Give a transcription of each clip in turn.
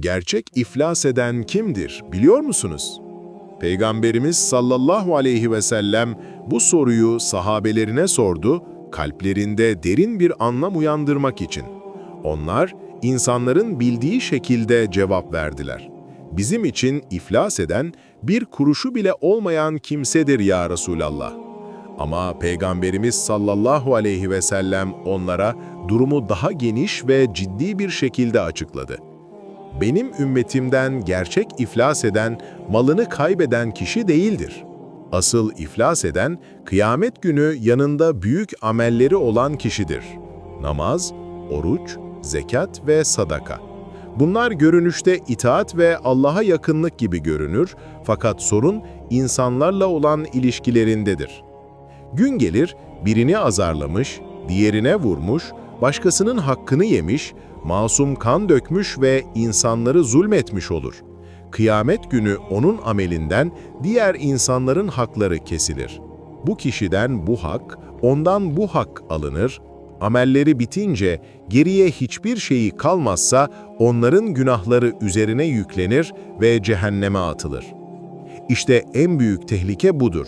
Gerçek iflas eden kimdir biliyor musunuz? Peygamberimiz sallallahu aleyhi ve sellem bu soruyu sahabelerine sordu, kalplerinde derin bir anlam uyandırmak için. Onlar, insanların bildiği şekilde cevap verdiler. Bizim için iflas eden, bir kuruşu bile olmayan kimsedir ya Resulallah. Ama Peygamberimiz sallallahu aleyhi ve sellem onlara durumu daha geniş ve ciddi bir şekilde açıkladı. Benim ümmetimden gerçek iflas eden, malını kaybeden kişi değildir. Asıl iflas eden, kıyamet günü yanında büyük amelleri olan kişidir. Namaz, oruç, zekat ve sadaka. Bunlar görünüşte itaat ve Allah'a yakınlık gibi görünür, fakat sorun insanlarla olan ilişkilerindedir. Gün gelir, birini azarlamış, diğerine vurmuş, başkasının hakkını yemiş, masum kan dökmüş ve insanları zulmetmiş olur. Kıyamet günü onun amelinden diğer insanların hakları kesilir. Bu kişiden bu hak, ondan bu hak alınır, amelleri bitince geriye hiçbir şeyi kalmazsa onların günahları üzerine yüklenir ve cehenneme atılır. İşte en büyük tehlike budur.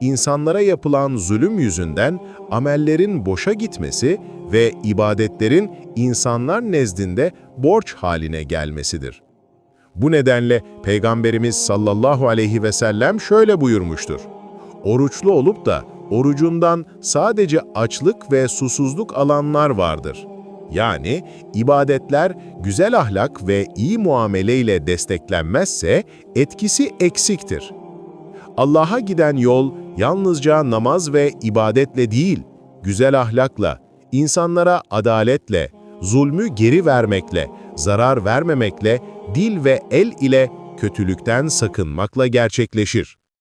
İnsanlara yapılan zulüm yüzünden amellerin boşa gitmesi ve ibadetlerin insanlar nezdinde borç haline gelmesidir. Bu nedenle Peygamberimiz sallallahu aleyhi ve sellem şöyle buyurmuştur. Oruçlu olup da orucundan sadece açlık ve susuzluk alanlar vardır. Yani ibadetler güzel ahlak ve iyi muameleyle desteklenmezse etkisi eksiktir. Allah'a giden yol yalnızca namaz ve ibadetle değil, güzel ahlakla, insanlara adaletle, zulmü geri vermekle, zarar vermemekle, dil ve el ile kötülükten sakınmakla gerçekleşir.